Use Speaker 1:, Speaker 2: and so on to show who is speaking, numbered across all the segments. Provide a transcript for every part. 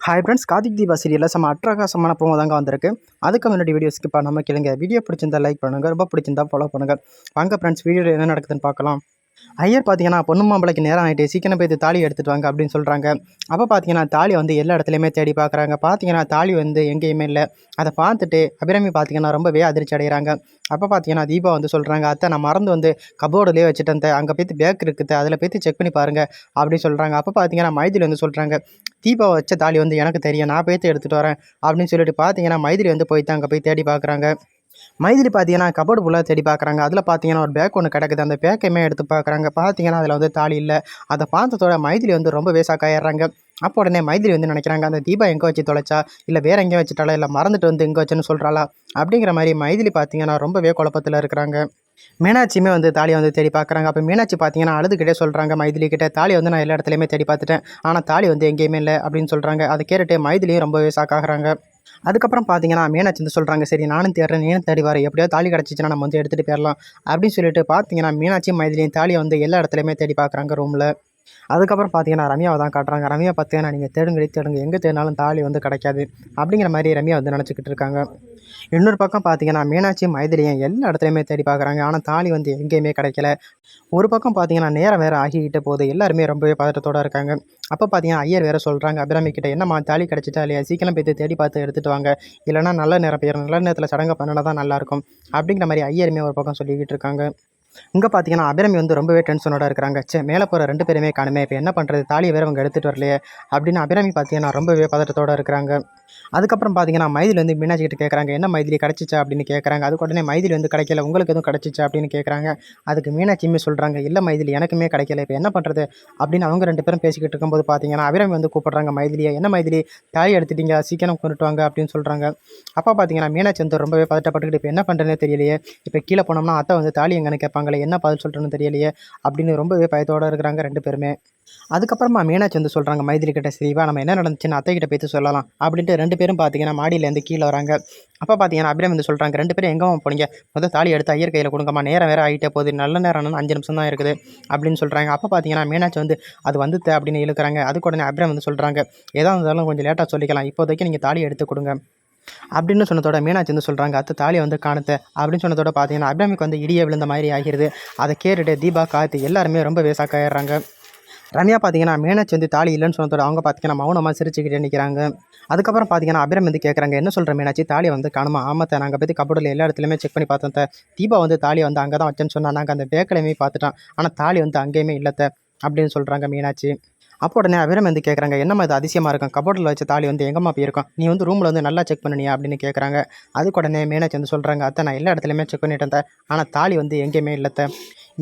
Speaker 1: Hi friends Karthik Deepa சீரியலில் செம்ம அட்டகாசமான ப்ரோமோ தாங்க வந்திருக்கு. அதுக்கு முன்னாடி வீடியோ ஸ்கிப் பண்ணாமல் கேளுங்க. வீடியோ பிடிச்சிருந்தா லைக் பண்ணுங்கள் ரொம்ப பிடிச்சிருந்தா ஃபாலோ பண்ணுங்கள் வாங்க ஃப்ரெண்ட்ஸ் வீடியோவில் என்ன நடக்குதுன்னு பார்க்கலாம். ஐயர் பார்த்தீங்கன்னா பொண்ணு மாப்பிளைக்கு நேரம் ஆகிட்டு சீக்கிரம் போய் தாலி எடுத்துட்டு வாங்க அப்படின்னு சொல்கிறாங்க அப்போ பார்த்தீங்கன்னா தாலி வந்து எல்லா இடத்துலையுமே தேடி பார்க்குறாங்க பார்த்தீங்கன்னா தாலி வந்து எங்கேயுமே இல்லை. அதை பார்த்துட்டு அபிராமி பார்த்தீங்கன்னா ரொம்பவே அதிர்ச்சி அடைகிறாங்க. அப்போ பார்த்தீங்கன்னா தீபா வந்து சொல்கிறாங்க அத்தை நான் மறந்து வந்து கபோர்டுலேயே வச்சுட்டேன் அங்கே போய்த்து பேக் இருக்குது அதில் போய்த்து செக் பண்ணி பாருங்கள் அப்படின்னு சொல்கிறாங்க அப்போ பார்த்தீங்கன்னா மைதிலி வந்து சொல்கிறாங்க தீபா வச்ச தாலி வந்து எனக்கு தெரியும். நான் போய்த்து எடுத்துகிட்டு வரேன் அப்படின்னு சொல்லிட்டு பார்த்தீங்கன்னா மைதிலி வந்து போய்த்து அங்கே போய் தேடி பார்க்குறாங்க மைதிலி பார்த்தீங்கன்னா கபோர்டு ஃபுல்லாக தேடி பார்க்குறாங்க. அதில் பார்த்தீங்கன்னா ஒரு பேக் ஒன்று கிடக்குது. அந்த பேக்கையுமே எடுத்து பார்க்குறாங்க. பார்த்தீங்கன்னா அதில் வந்து தாலி இல்லை. அதை பார்த்ததோட மைதிலி வந்து ரொம்ப வேசாக்காயிடுறாங்க அப்போ உடனே மைதிலி வந்து நினைக்கிறாங்க? அந்த தீபா எங்கே வச்சு தொலைச்சா? இல்லை வேற எங்கேயும் வச்சுட்டாலா இல்லை மறந்துட்டு வந்து எங்கே வச்சுன்னு சொல்கிறாளா அப்படிங்கிற மாதிரி மைதிலி பார்த்தீங்கன்னா ரொம்பவே குழப்பத்தில் இருக்கிறாங்க. மீனாட்சியுமே வந்து தாலியை வந்து தேடி பார்க்குறாங்க. அப்போ மீனாட்சி பார்த்தீங்கன்னா அழுதுகிட்டே சொல்கிறாங்க மைதிலி கிட்டே தாலி வந்து நான் எல்லா இடத்துலையுமே தேடி பார்த்துட்டேன். ஆனால் தாலி வந்து எங்கேயுமே இல்லை. அப்படின்னு சொல்கிறாங்க அதை கேட்டுட்டு மைதிலியும் ரொம்பவே சாக்காகிறாங்க அதுக்கப்புறம் பார்த்தீங்கன்னா மீனாட்சி வந்து சொல்கிறாங்க சரி நானும் தேடுறேன் நீனும் தேடி வரேன். எப்படியாவது தாலி கிடச்சிச்சின்னா நம்ம வந்து எடுத்துகிட்டு போயிடலாம். அப்படின்னு சொல்லிட்டு பார்த்தீங்கன்னா மீனாட்சி மைதிலியும் தாலியை வந்து எல்லா இடத்துலையுமே தேடி பார்க்குறாங்க ரூமில் அதுக்கப்புறம் பார்த்தீங்கன்னா ரம்யாவை தான் காட்டுறாங்க. ரம்யா பார்த்தீங்கன்னா நீங்கள் தேடுங்கடி தேடுங்க. எங்கே தேடினாலும் தாலி வந்து கிடைக்காது. அப்படிங்கிற மாதிரி ரம்யா வந்து நினச்சிக்கிட்டு இருக்காங்க. இன்னொரு பக்கம் பார்த்தீங்கன்னா மீனாட்சி மைதிரியும் எல்லா இடத்துலையுமே தேடி பார்க்குறாங்க ஆனால் தாலி வந்து எங்கேயுமே கிடைக்கல. ஒரு பக்கம் பார்த்தீங்கன்னா நேரம் வேறு ஆகிக்கிட்டு போகுது. எல்லாருமே ரொம்பவே பதட்டத்தோடு இருக்காங்க. அப்போ பார்த்தீங்கன்னா ஐயர் வேறு சொல்கிறாங்க அபிராமி கிட்ட என்னம்மா தாலி கிடச்சிட்டா இல்லையா? சீக்கிரம் போய் தேடி பார்த்து எடுத்துகிட்டு வாங்க. இல்லைனா நல்ல நேரம் போயிடும் நல்ல நேரத்தில் சடங்கு பண்ணினா தான் நல்லாயிருக்கும் அப்படிங்கிற மாதிரி ஐயருமே ஒரு பக்கம் சொல்லிக்கிட்டு இருக்காங்க. இங்கே பார்த்தீங்கன்னா அபிராமி வந்து ரொம்பவே டென்ஷனோட இருக்கிறாங்க. சே மேலே போகிற ரெண்டு பேருமே காணுமே இப்போ என்ன பண்ணுறது தாலியை வேறு அவங்க எடுத்துகிட்டு வரலையே அப்படின்னு அபிராமி பார்த்தீங்கன்னா ரொம்பவே பதட்டத்தோடு இருக்கிறாங்க. அதுக்கப்புறம் பார்த்தீங்கன்னா மைதில் வந்து மீனாட்சி கிட்ட கேட்குறாங்க என்ன மைதிலி கிடச்சிச்சா? அப்படின்னு கேட்குறாங்க அதுக்கு உடனே மைதிலி வந்து கிடைக்கல உங்களுக்கு எதுவும் கிடச்சிச்சா? அப்படின்னு கேட்குறாங்க அதுக்கு மீனாட்சியுமே சொல்கிறாங்க இல்லை மைதிலி எனக்குமே கிடைக்கல இப்போ என்ன பண்ணுறது அப்படின்னு அவங்க ரெண்டு பேரும் பேசிக்கிட்டு இருக்கும்போது பார்த்தீங்கன்னா அபிராமி வந்து கூப்பிட்றாங்க மைதிலியை என்ன மைதிலி? தாலி எடுத்துட்டீங்க சீக்கிரம் கொண்டுட்டு வாங்க அப்படின்னு சொல்கிறாங்க அப்போ பார்த்தீங்கன்னா மீனாட்சி வந்து ரொம்பவே பதட்டப்பட்டுக்கிட்டு இப்போ என்ன பண்ணுறதுனே தெரியலையே இப்போ கீழே போனோம்னா அத்தை வந்து தாலி எங்கன்னு கேட்பாங்களே என்ன பதில் சொல்கிறேன்னு தெரியலையே அப்படின்னு ரொம்பவே பயத்தோடு இருக்கிறாங்க ரெண்டு பேருமே. அதுக்கப்புறமா மீனாட்சி வந்து சொல்கிறாங்க மைதிலி கிட்ட சரிவா நம்ம என்ன நடந்துச்சுன்னு அத்தை கிட்ட பேசி சொல்லலாம் அப்படின்ட்டு ரெண்டு பேரும் பார்த்தீங்கன்னா மாடியிலேருந்து கீழே வராங்க. அப்போ பார்த்தீங்கன்னா அபிரம் வந்து சொல்கிறாங்க ரெண்டு பேரும் எங்கே போனீங்க? முதல் தாலி எடுத்து ஐயர் கையில் கொடுங்கம்மா நேரம் வேறு ஆகிட்டே போகுது நல்ல நேரம் அஞ்சு நிமிஷம் தான் இருக்குது அப்படின்னு சொல்கிறாங்க அப்போ பார்த்தீங்கன்னா மீனாட்சி வந்து அது வந்து அப்படின்னு இழுக்கிறாங்க. அதுக்கு உடனே அபிரம் வந்து சொல்கிறாங்க எதாக இருந்தாலும் கொஞ்சம் லேட்டாக சொல்லிக்கலாம் இப்போதைக்கு நீங்கள் தாலி எடுத்து கொடுங்க அப்படின்னு சொன்னதோட மீனாட்சி வந்து சொல்கிறாங்க அத்தை தாலி வந்து காணத்தை அப்படின்னு சொன்னதோட பார்த்தீங்கன்னா அபிராமிக்கு வந்து இடியே விழுந்த மாதிரி ஆகிடுது அதை கேட்டுட்டு தீபா காத்து எல்லாருமே ரொம்ப வேசாக்காயிடுறாங்க ரம்யா பார்த்தீங்கன்னா மீனாட்சி வந்து தாலி இல்லைன்னு சொன்னதோட அவங்க பார்த்தீங்கன்னா மௌனமாக சிரிச்சுக்கிட்டே நிற்கிறாங்க அதுக்கப்புறம் பார்த்தீங்கன்னா அபிரம் வந்து கேட்குறாங்க என்ன சொல்கிற மீனாட்சி தாலி வந்து காணுமா? ஆமாத்த நாங்கள் பற்றி கபடில் எல்லா இடத்துலையுமே செக் பண்ணி பார்த்தோம் தீபா வந்து தாலியை வந்து அங்கே தான் வச்சேன்னு சொன்னால் நாங்கள் அந்த பேக்கலையுமே பார்த்துட்டோம். ஆனால் தாலி வந்து அங்கேயுமே இல்லத்த அப்படின்னு சொல்கிறாங்க மீனாட்சி. அப்போ உடனே அபிரம் வந்து கேட்குறாங்க என்னம்மா இது அதிசயமாக இருக்கும்? கபோர்டில் வச்ச தாலி வந்து எங்கம்மா போயிருக்கும்? நீ வந்து ரூமில் வந்து நல்லா செக் பண்ணியா அப்படின்னு கேட்குறாங்க அதுக்கு உடனே மீனாட்சி வந்து சொல்கிறாங்க அத்தை நான் எல்லா இடத்துலையுமே செக் பண்ணிட்டேன் ஆனால் தாலி வந்து எங்கேயுமே இல்லத்த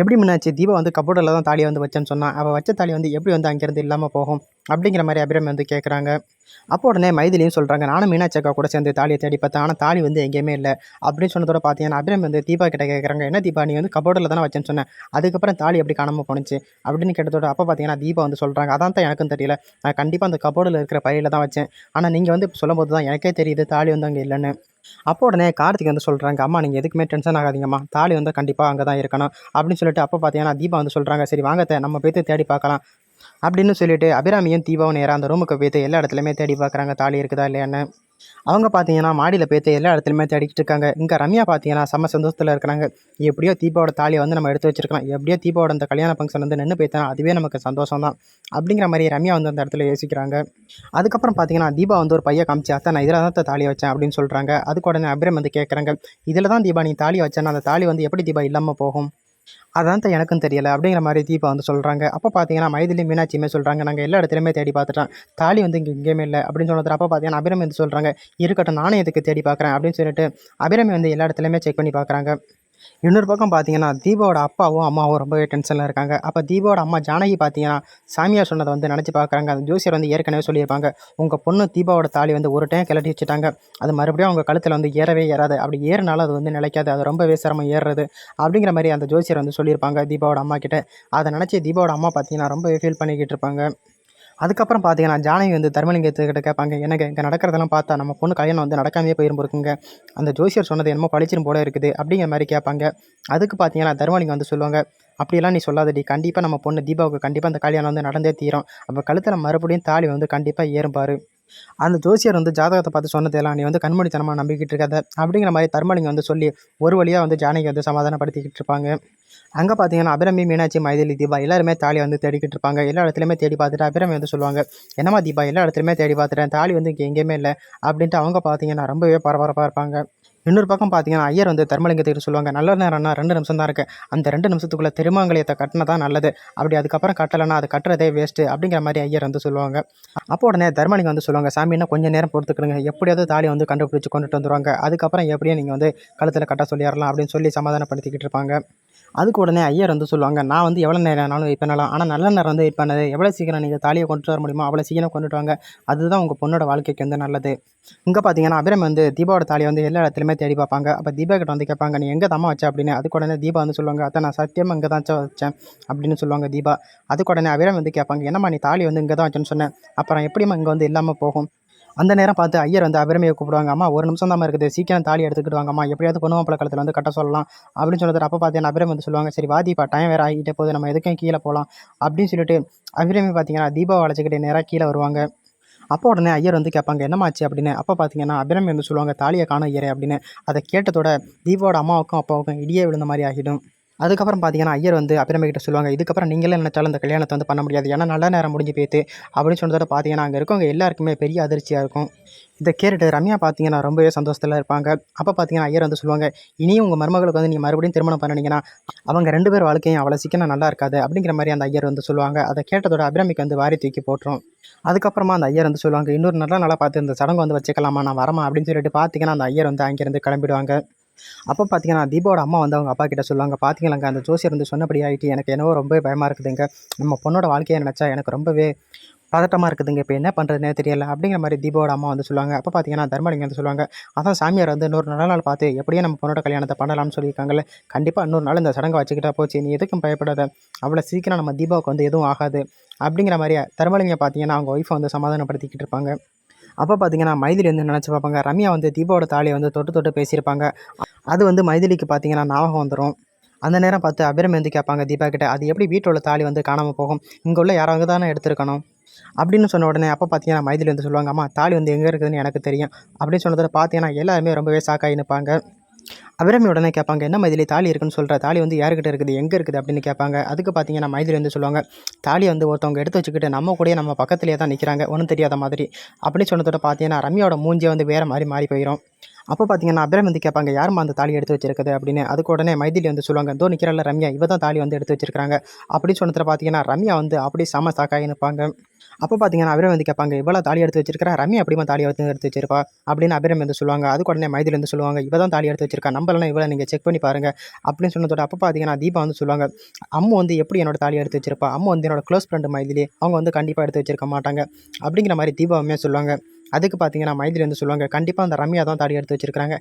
Speaker 1: எப்படி முன்னாச்சு? தீபா வந்து கபோர்டில் தான் தாலியை வந்து வச்சேன்னு சொன்னான். அவள் வச்ச தாலி வந்து எப்படி வந்து அங்கேருந்து இல்லாமல் போகும்? அப்படிங்கிற மாதிரி அபிராமி வந்து கேட்குறாங்க அப்போ உடனே மைதிலையும் சொல்கிறாங்க நானும் மீனாட்சி அக்கா கூட சேர்ந்து தாலியை தேடி பார்த்தேன். ஆனால் தாலி வந்து எங்கேயுமே இல்லை. அப்படின்னு சொன்னதோட பார்த்தீங்கன்னா அபிராமி வந்து தீபா கிட்ட கேட்குறாங்க என்ன தீபா நீ வந்து கபோர்டில் தானே வச்சேன்னு சொன்னேன் அதுக்கப்புறம் தாலி எப்படி காணாமல் போணுச்சு? அப்படின்னு கேட்டதோட அப்போ பார்த்தீங்கன்னா தீபா வந்து சொல்கிறாங்க அதான் தான் எனக்கும் தெரியல. நான் கண்டிப்பாக அந்த கபோர்டில் இருக்கிற பையில் தான் வச்சேன். ஆனால் நீங்கள் வந்து சொல்லும்போது தான் எனக்கே தெரியுது தாலி வந்து அங்கே இல்லைன்னு. அப்போ உடனே கார்த்திக் வந்து சொல்கிறாங்க அம்மா நீங்கள் எதுக்குமே டென்ஷன் ஆகாதீங்கம்மா. தாலி வந்து கண்டிப்பாக அங்கே தான் இருக்கணும். அப்படின்னு சொல்லிட்டு அப்போ பார்த்தீங்கன்னா தீபா வந்து சொல்கிறாங்க சரி வாங்க நம்ம போய்த்து தேடி பார்க்கலாம். அப்படின்னு சொல்லிட்டு அபிராமியும் தீபாவும் நேராக அந்த ரூமுக்கு போய்த்து எல்லா இடத்துலையுமே தேடி பார்க்குறாங்க தாலி இருக்குதா இல்லையான்னு. அவங்க பார்த்தீங்கன்னா மாடியில் போய்த்து எல்லா இடத்துலையுமே தேடிக்கிட்டு இருக்காங்க. இங்கே ரம்யா பார்த்தீங்கன்னா செம்ம சந்தோஷத்தில் இருக்கிறாங்க. எப்படியோ தீபாவோட தாலியை வந்து நம்ம எடுத்து வச்சிருக்கலாம். எப்படியோ தீபாவோட அந்த கல்யாண ஃபங்க்ஷன் வந்து நின்று போய்த்தா அதுவே நமக்கு சந்தோஷம் தான் அப்படிங்கிற மாதிரி ரம்யா வந்து அந்த இடத்துல யோசிக்கிறாங்க. அதுக்கப்புறம் பார்த்தீங்கன்னா தீபா வந்து ஒரு பையன் காமிச்சு அத்தை நான் இதில் தான் தாலியை வச்சேன் அப்படின்னு சொல்கிறாங்க அதுக்கு உடனே அபிரம் வந்து கேட்குறாங்க இதில் தான் தீபா நீ தாலி வச்சேன்னா அந்த தாலி வந்து எப்படி தீபா இல்லாமல் போகும்? அதான் தான் எனக்கும் தெரியலை. அப்படிங்கிற மாதிரி தீபா வந்து சொல்கிறாங்க அப்போ பார்த்தீங்கன்னா மைதிலி மீனாட்சியுமே சொல்கிறாங்க நாங்கள் எல்லா இடத்துலையுமே தேடி பார்த்துட்டோம். தாலி வந்து இங்கே எங்கேயுமே இல்லை. அப்படின்னு சொன்னது அப்போ பார்த்தீங்கன்னா அபிரமி வந்து சொல்கிறாங்க இருக்கட்டும் நானே இதுக்கு தேடி பார்க்குறேன்? அப்படின்னு சொல்லிட்டு அபிரமி வந்து எல்லா இடத்துலையுமே செக் பண்ணி பார்க்குறாங்க. இன்னொரு பக்கம் பார்த்தீங்கன்னா தீபாவோட அப்பாவும் அம்மாவும் ரொம்பவே டென்ஷனில் இருக்காங்க. அப்போ தீபாவோட அம்மா ஜானகி பார்த்தீங்கன்னா சாமியார் சொன்னதை வந்து நினச்சி பார்க்குறாங்க. அந்த ஜோசியர் வந்து ஏற்கனவே சொல்லியிருப்பாங்க. உங்கள் பொண்ணு தீபாவோட தாலி வந்து ஒரு டைம் கிளட்டி வச்சுட்டாங்க. அது மறுபடியும் அவங்க கழுத்தில் வந்து ஏறவே ஏறாது. அப்படி ஏறினாலும் அது வந்து நிலைக்காது. அது ரொம்பவே சிரமம் ஏறுறது. அப்படிங்கிற மாதிரி அந்த ஜோசியர் வந்து சொல்லியிருப்பாங்க தீபாவோட அம்மா கிட்ட. அதை நினச்சி தீபாவோட அம்மா பார்த்தீங்கன்னா ரொம்பவே ஃபீல் பண்ணிக்கிட்டு இருப்பாங்க. அதுக்கப்புறம் பார்த்தீங்கன்னா ஜானகி வந்து தர்மலிங்கத்துக்கிட்ட கேட்பாங்க எனக்கு இங்கே நடக்கிறதெல்லாம் பார்த்தா நம்ம பொண்ணு கல்யாணம் வந்து நடக்காமையே போயிருந்துருக்குங்க. அந்த ஜோசியர் சொன்னது என்னமோ பழிச்சிரும் போல இருக்குது அப்படிங்கிற மாதிரி கேட்பாங்க. அதுக்கு பார்த்தீங்கன்னா தர்மலிங்கம் வந்து சொல்லுவாங்க அப்படியெல்லாம் நீ சொல்லாதடி. கண்டிப்பாக நம்ம பொண்ணு தீபாவுக்கு கண்டிப்பாக அந்த கல்யாணம் வந்து நடந்தே தீரும். அப்போ கழுத்தில் மறுபடியும் தாலி வந்து கண்டிப்பாக ஏறும்பாரு அந்த ஜோசியர் வந்து ஜாதகத்தை பார்த்து சொன்னதெல்லாம் நீ வந்து கண்மணித்தனமாக நம்பிக்கிட்டு இருக்காத அப்படிங்கிற மாதிரி தர்மலிங்கம் வந்து சொல்லி ஒரு வழியாக வந்து ஜானகி வந்து சமாதானப்படுத்திக்கிட்டு இருப்பாங்க. அங்கே பார்த்தீங்கன்னா அபிரமி மீனாட்சி மைதிலி தீபா எல்லாருமே தாலி வந்து தேடிக்கிட்டு இருப்பாங்க. எல்லா இடத்துலையுமே தேடி பார்த்துட்டு அபிரமி வந்து சொல்லுவாங்க என்னம்மா தீபா எல்லா இடத்துலையுமே தேடி பார்த்துட்டேன் தாலி வந்து இங்கே எங்கேயுமே இல்லை அப்படின்ட்டு அவங்க பார்த்தீங்கன்னா ரொம்பவே பரபரப்பாக இருப்பாங்க. இன்னொரு பக்கம் பார்த்தீங்கன்னா ஐயர் வந்து தர்மலிங்கத்தை சொல்லுவாங்க நல்ல நேரம்னா ரெண்டு நிமிஷம் தான் இருக்குது அந்த ரெண்டு நிமிஷத்துக்குள்ளே திருமாங்கலியத்தை கட்டினா தான் நல்லது. அப்படி அதுக்கப்புறம் கட்டலைன்னா அது கட்டுறதே வேஸ்ட்டு அப்படிங்கிற மாதிரி ஐயர் வந்து சொல்லுவாங்க. அப்போ உடனே தர்மலிங்கம் வந்து சொல்லுவாங்க சாமி கொஞ்சம் நேரம் பொறுத்துக்கிடுங்க. எப்படியாவது தாலி வந்து கண்டுபிடிச்சி கொண்டுட்டு வந்துருவாங்க. அதுக்கப்புறம் எப்படியும் நீங்கள் வந்து கழுத்தில் கட்ட சொல்லிடலாம் அப்படின்னு சொல்லி சமாதானப்படுத்திக்கிட்டு இருப்பாங்க. அதுக்கு உடனே ஐயர் வந்து சொல்லுவாங்க நான் வந்து எவ்வளோ நேரம் ஆனாலும் வெயிட் பண்ணலாம். ஆனால் நல்ல நேரம் வந்து வெயிட் பண்ணது. எவ்வளோ சீக்கிரம் நீங்கள் தாலியை கொண்டு வர முடியுமோ அவ்வளோ சீக்கிரம் கொண்டுட்டு வாங்க. அதுதான் உங்கள் பொண்ணோட வாழ்க்கைக்கு வந்து நல்லது. இங்கே பார்த்தீங்கன்னா அபிரம் வந்து தீபாவோட தாலியை வந்து எல்லா இடத்துலையுமே தேடி பார்ப்பாங்க. அப்போ தீபா கிட்ட வந்து கேட்பாங்க நீ எங்கே தம்மா வச்ச? அப்படின்னு. அதுக்கு உடனே தீபா வந்து சொல்லுவாங்க அத்தை நான் சத்தியமாக இங்கே தான் வச்சேன். அப்படின்னு சொல்லுவாங்க தீபா. அதுக்கு உடனே அபிரம் வந்து கேட்பாங்க என்னம்மா நீ தாலி வந்து இங்கே தான் வச்சேன்னு சொன்னேன் அப்புறம் எப்படிம்மா இங்கே வந்து இல்லாமல் போகும்? அந்த நேரம் பார்த்து ஐயர் வந்து அபிரமையை கூப்பிடுவாங்க அம்மா ஒரு நிமிஷம் தான் இருக்குது. சீக்கிரம் தாலி எடுத்துக்கிட்டு வாங்கம்மா. எப்படியாவது பொண்ணு பழக்கத்தில் வந்து கட்ட சொல்லலாம். அப்படின்னு சொல்லிட்டு அப்போ பார்த்தீங்கன்னா அபிரம் வந்து சொல்லுவாங்க சரி வா தீபா டைம் வேறு ஆகிட்டே போகுது. நம்ம எதுக்கும் கீழே போகலாம் அப்படின்னு சொல்லிட்டு அபிரமி பார்த்தீங்கன்னா தீபாவை அழைச்சிக்கிட்டு நேராக கீழே வருவாங்க. அப்போ உடனே ஐயர் வந்து கேட்பாங்க என்னமாச்சு அப்படின்னு. அப்போ பார்த்தீங்கன்னா அபிரமி வந்து சொல்லுவாங்க தாலியை காணும் ஐயரே அப்படின்னு. அதை கேட்டதோட தீபாவோட அம்மாவுக்கும் அப்பாவுக்கும் இடியே விழுந்த மாதிரி ஆகிடும். அதுக்கப்புறம் பார்த்தீங்கன்னா ஐயர் வந்து அபிரமி கிட்ட சொல்லுவாங்க இதுக்கப்புறம் நீங்களே நினைச்சாலும் அந்த கல்யாணத்தை வந்து பண்ண முடியாது. ஏன்னா நல்ல நேரம் முடிஞ்சு போயிட்டு அப்படின்னு சொன்னதோட பார்த்தீங்கன்னா அங்கே இருக்கவங்க எல்லாருக்குமே பெரிய அதிர்ச்சியாக இருக்கும். இதை கேட்டுட்டு ரம்யா பார்த்தீங்கன்னா ரொம்பவே சந்தோஷத்தில் இருப்பாங்க. அப்போ பார்த்தீங்கன்னா ஐயர் வந்து சொல்லுவாங்க இனியும் உங்கள் மருமகளுக்கு வந்து நீங்கள் மறுபடியும் திருமணம் பண்ணினீங்கன்னா அவங்க ரெண்டு பேர் வாழ்க்கையும் அவ்வளோ சீக்கிரம் நல்லா இருக்காது அப்படிங்கிற மாதிரி அந்த ஐயர் வந்து சொல்லுவாங்க. அதை கேட்டதோட அபிரமிக்கு வந்து வாரி தூக்கி போட்டுரும். அதுக்கப்புறமா அந்த ஐயர் வந்து சொல்லுவாங்க இன்னொரு நல்லா நல்லா பார்த்து இந்த சடங்கு வந்து வச்சுக்கலாமா? நான் வரமா? அப்படின்னு சொல்லிட்டு பார்த்தீங்கன்னா அந்த ஐயர் வந்து அங்கேருந்து கிளம்பிடுவாங்க. அப்போ பார்த்தீங்கன்னா தீபாவோட அம்மா வந்து அவங்க அப்பா கிட்ட சொல்லுவாங்க பார்த்தீங்களாங்க அந்த ஜோசியர் வந்து சொன்னபடி ஆகிட்டு எனக்கு என்னவோ ரொம்ப பயமாக இருக்குதுங்க. நம்ம பொண்ணோட வாழ்க்கையை நினச்சா எனக்கு ரொம்பவே பதட்டமாக இருக்குதுங்க. இப்போ என்ன பண்ணுறதுனே தெரியல. அப்படிங்கிற மாதிரி தீபாவோட அம்மா வந்து சொல்லுவாங்க. அப்போ பார்த்தீங்கன்னா தர்மலிங்கம் வந்து சொல்லுவாங்க அதான் சாமியார் வந்து இன்னொரு நல்ல நாள் பார்த்து எப்படியே நம்ம பொண்ணோட கல்யாணத்தை பண்ணலாம்னு சொல்லியிருக்காங்கல்ல. கண்டிப்பாக இன்னொரு நாள் இந்த சடங்கை வச்சுக்கிட்டா போச்சு. நீ எதுக்கும் பயப்படாத. அவ்வளோ சீக்கிரம் நம்ம தீபாவுக்கு வந்து எதுவும் ஆகாது. அப்படிங்கிற மாதிரி தர்மலிங்கம் பார்த்தீங்கன்னா அவங்க ஒய்ஃபை வந்து சமாதானப்படுத்திக்கிட்டு இருப்பாங்க. அப்போ பார்த்தீங்கன்னா மைதிலி வந்து நினச்சி பார்ப்பாங்க? ரம்யா வந்து தீபாவோட தாலியை வந்து தொட்டு தொட்டு பேசியிருப்பாங்க. அது வந்து மைதிலிக்கு பார்த்தீங்கன்னா ஞாபகம் வந்துடும் அந்த நேரம் பார்த்து அபிரம் வந்து கேட்பாங்க தீபா கிட்ட அது எப்படி வீட்டில் உள்ள தாலி வந்து காணாமல் போகும்? இங்கே உள்ள யாராவது தானே எடுத்திருக்கணும்? அப்படின்னு சொன்ன உடனே அப்போ பார்த்தீங்கன்னா மைதிலி வந்து சொல்லுவாங்க அம்மா தாலி வந்து எங்கே இருக்குதுன்னு எனக்கு தெரியும். அப்படின்னு சொன்னதில் பார்த்தீங்கன்னா எல்லாருமே ரொம்பவே ஷாக்காகி நிற்பாங்க அபிராமி உடனே கேட்பாங்க என்ன மைதிலி தாலி இருக்குன்னு சொல்கிற தாலி வந்து யாருக்கிட்ட இருக்குது? எங்கே இருக்குது? அப்படின்னு கேட்பாங்க. அதுக்கு பார்த்தீங்கன்னா மைதிலி வந்து சொல்லுவாங்க தாலியை வந்து ஒருத்தவங்க எடுத்து வச்சுக்கிட்டு நம்ம கூடயே நம்ம பக்கத்துலேயே தான் நிற்கிறாங்க ஒன்றும் தெரியாத மாதிரி. அப்படின்னு சொன்னதோட பார்த்தீங்கன்னா ரம்யாவோட மூஞ்சியை வந்து வேறு மாதிரி மாறி போயிடும் அப்போ பார்த்தீங்கன்னா அபிராமி வந்து கேட்பாங்க யாரும்மா அந்த தாலி எடுத்து வச்சிருக்குது? அப்படின்னு. அதுக்கு உடனே மைதிலி வந்து சொல்லுவாங்க தோ நிற்கிறாள் ரம்யா இவ தான் தாலி வந்து எடுத்து வச்சிருக்காங்க அப்படின்னு சொன்னதில் பார்த்தீங்கன்னா ரம்யா வந்து அப்படியே செம சாக்காகி நிற்பாங்க அப்போ பார்த்தீங்கன்னா அபிரம் வந்து கேட்பாங்க இவ்வளோ தாலி எடுத்து வச்சிருக்கா ரம்யா அப்படிமா தாலி எடுத்து எடுத்து வச்சிருப்பா? அப்படின்னு அபிரம் வந்து சொல்லுவாங்க. அதுக்கு உடனே மைதில் வந்து சொல்லுவாங்க இவ தான் தாலி எடுத்து வச்சிருக்கா நம்பலாம் இவ்வளோ நீங்கள் செக் பண்ணி பாருங்க. அப்படின்னு சொன்னதோட அப்போ பார்த்தீங்கன்னா தீபா வந்து சொல்லுவாங்க அம்மு வந்து எப்படி என்னோட தாலி எடுத்து வச்சிருப்பா? அம்மு வந்து என்னோட க்ளோஸ் ஃப்ரெண்டு மைதிலி அவங்க வந்து கண்டிப்பாக எடுத்து வச்சிருக்க மாட்டாங்க. அப்படிங்கிற மாதிரி தீபாவுமே சொல்லுவாங்க. அதுக்கு பார்த்தீங்கன்னா மைதிலி வந்து சொல்லுவாங்க கண்டிப்பாக அந்த ரம்யா தான் தாடி எடுத்து வச்சிருக்காங்க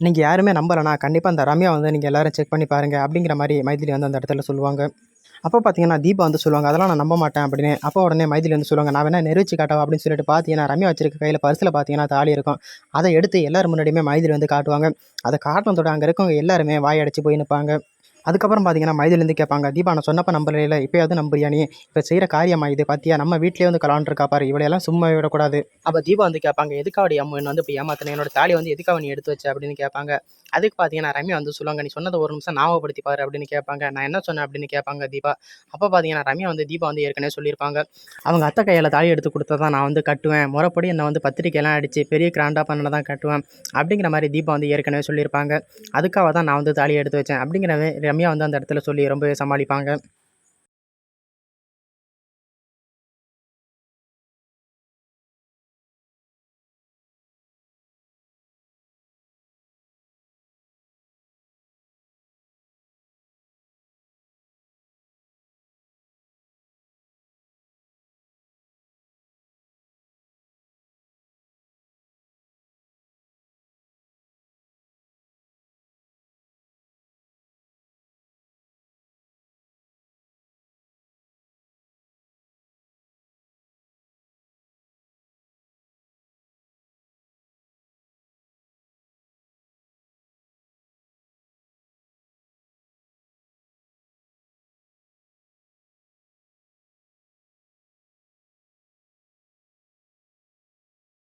Speaker 1: நீங்கள் யாருமே நம்பலைனா கண்டிப்பாக அந்த ரம்யா வந்து நீங்கள் எல்லோரும் செக் பண்ணி பாருங்கள் அப்படிங்கிற மாதிரி மைதிலி வந்து அந்த இடத்துல சொல்லுவாங்க. அப்போ பார்த்தீங்கன்னா தீபா வந்து சொல்லுவாங்க அதெல்லாம் நான் நம்ப மாட்டேன் அப்படின்னு. அப்போ உடனே மைதிலி வந்து சொல்லுவாங்க நான் வேணா நெருச்சி காட்டவா? அப்படின்னு சொல்லிட்டு பார்த்தீங்கன்னா ரம்யா வச்சிருக்க கையில் பரிசில் பார்த்தீங்கன்னா தாலி இருக்கும். அதை எடுத்து எல்லோரும் முன்னாடியுமே மைதிலி வந்து காட்டுவாங்க. அதை காட்டினதோட அங்கே இருக்கவங்க எல்லாருமே வாய் அடிச்சு போய் நிற்பாங்க அதுக்கப்புறம் பார்த்தீங்கன்னா மைதிலேருந்து கேட்பாங்க தீபா நான் சொன்னப்போ நம்பலையில இப்போயாவது நம்புறியா நீ? இப்போ செய்கிற காரியமா இது பார்த்தியா நம்ம வீட்லேயே வந்து கலாண்டிருக்கா பாரு இவளையெல்லாம் சும்மா விடக்கூடாது. அப்போ தீபா வந்து கேட்பாங்க எதுக்காவடி அம்மா என்ன வந்து இப்போ ஏமாத்தின? என்னோட தாலி வந்து எதுக்காக நீ எடுத்து வச்ச? அப்படின்னு கேட்பாங்க. அதுக்கு பார்த்தீங்கன்னா ரம்யா வந்து சொல்லுவாங்க நீ சொன்னதை ஒரு நிமிஷம் ஞாபகப்படுத்தி பாரு அப்படின்னு கேட்பாங்க. நான் என்ன சொன்னேன்? அப்படின்னு கேட்பாங்க தீபா. அப்போ பார்த்தீங்கன்னா ரம்யா வந்து தீபா வந்து ஏற்கனவே சொல்லியிருப்பாங்க அவங்க அத்தை கையில் தாலி எடுத்து கொடுத்தா தான் நான் வந்து கட்டுவேன். முறைப்படி என்னை வந்து பத்திரிக்கையெல்லாம் அடித்து பெரிய கிராண்டாக பண்ண தான் கட்டுவேன். அப்படிங்கிற மாதிரி தீபா வந்து ஏற்கனவே சொல்லியிருப்பாங்க அதுக்காக தான் நான் வந்து தாலி எடுத்து வச்சேன். அப்படிங்கிற ரம்யா வந்து அந்த இடத்துல சொல்லி ரொம்பவே சமாளிப்பாங்க.